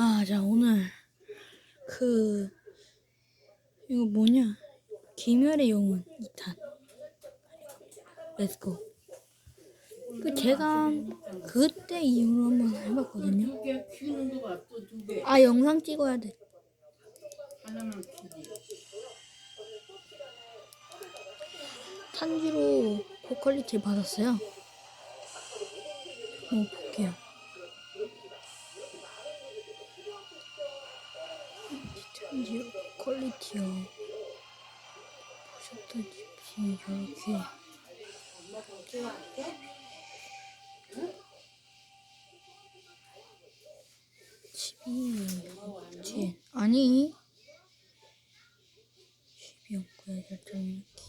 아, 자, 오늘, 그, 이거 뭐냐. 김열의 영혼 2탄. 렛츠고. 그, 제가, 그때 이후로 한번 해봤거든요. 아, 영상 찍어야 돼. 탄지로 고퀄리티 받았어요. 한번 볼게요. 탄지로 고퀄리티요. 보셨다시피 이렇게 집이 아니 12연구에 결정 이렇게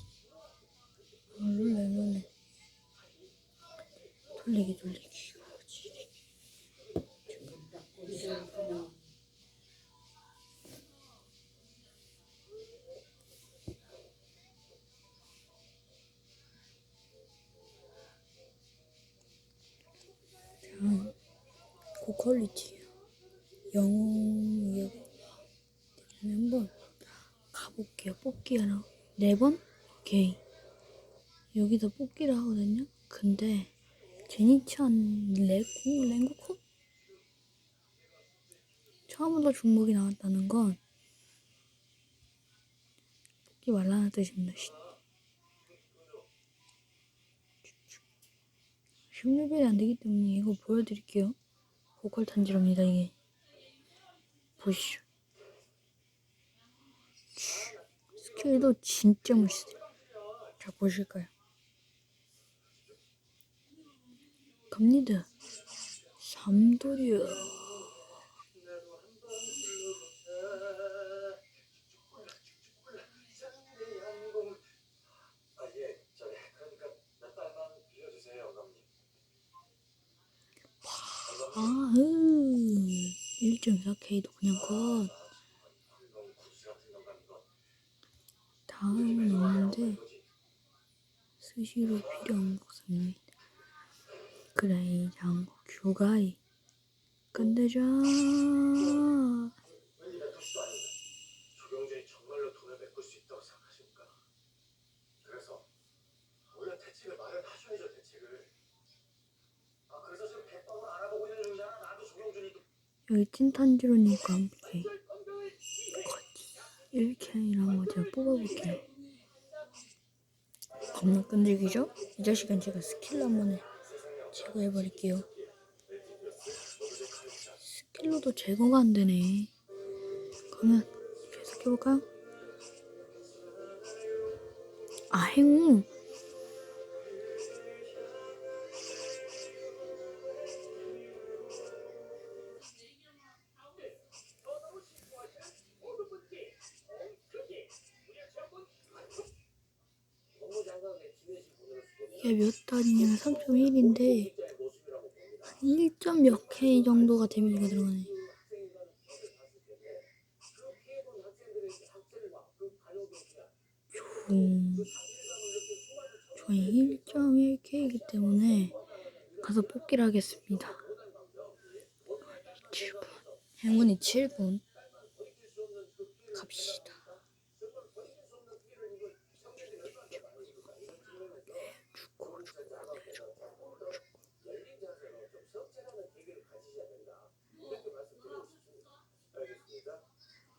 아, 룰레 룰레 돌리기 돌리기. 자 퀄리티요 영웅 한번 가볼게요 뽑기하러 네 번? 오케이 여기서 뽑기를 하거든요. 근데 제니찬 레고 랭고코 처음으로 중복이 나왔다는 건 뽑기 말라는 뜻입니다. 16레벨이 안 되기 때문에 이거 보여드릴게요. 보컬 탄지럽니다 이게. 보시죠. 스킬도 진짜 멋있어요. 자 보실까요? 갑니다. 삼돌이요. 1.4K도 그냥 컷. 다음은 없는데 스시로 필요한 것입니다. 그래 장고 규가이 끝내자. 조경준이 정말로 돈을 메꿀 수 있다고 생각하십니까? 그래서 우리가 대책을 마련하셔야죠 대책을. 아 그래서 지금 백방을 알아보고 있는 중이잖아. 나도 조경준이 그 여기 찐탄지로니까 함께 1캔이랑 뭐 제가 뽑아볼게요. 겁나 끈질기죠? 이 자식은 제가 스킬로 한번 에 제거해버릴게요. 스킬로도 제거가 안 되네. 그러면 계속 해볼까요? 아, 행운. 이게 몇 단이냐면 3.1인데 1점 몇 K 정도가 데미지가 들어가네. 좀 저희 1.1K이기 때문에 가서 뽑기를 하겠습니다. 7분. 행운이 7분. 갑시다. 죽고 죽고 네, 죽고 죽고 알겠습니다.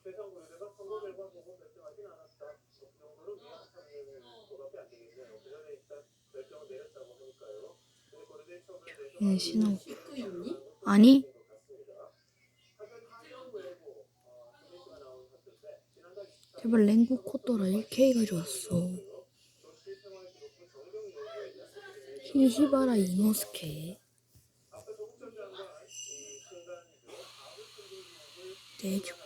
최종 의뢰가 선거 결과 보고 결정하진 않았다. 그 정도로 위한 판례는 그거밖에 안 되겠네요. 그 전에 일단 결정을 내렸다고 하니까요. 근데 거래된 처분에 대해서 예, 신호. 씻고 있니? 아니 것 같습니다. 하여튼 한영 외고 어, 조회수가 나온 것인데 지난달 24일 제발 랭구 코또라 1K 가져왔어. 조치 생활 기록부 정경 요구에 히시바라 이노스케. 이 내주고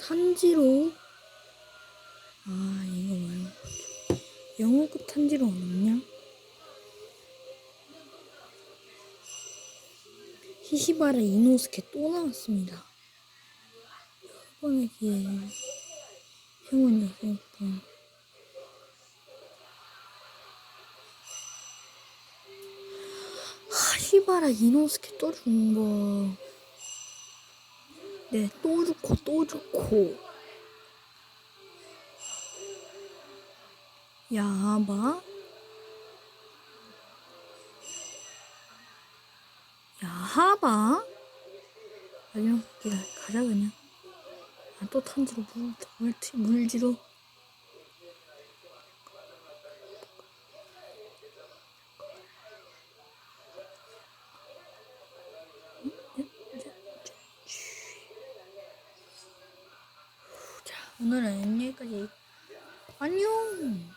탄지로. 아 이거 말고 영어급 탄지로 없냐? 히시바라 이노스케 또 나왔습니다. 이번에 기회에 번. 하시바 봐라 이노스케 또 죽는 거. 네, 또 죽고 또 죽고. 야봐. 야하봐. 아니요, 그냥 가자 그냥. 아, 또 탄지로 물, 물, 물지로. 자, 오늘은 여기까지. 안녕.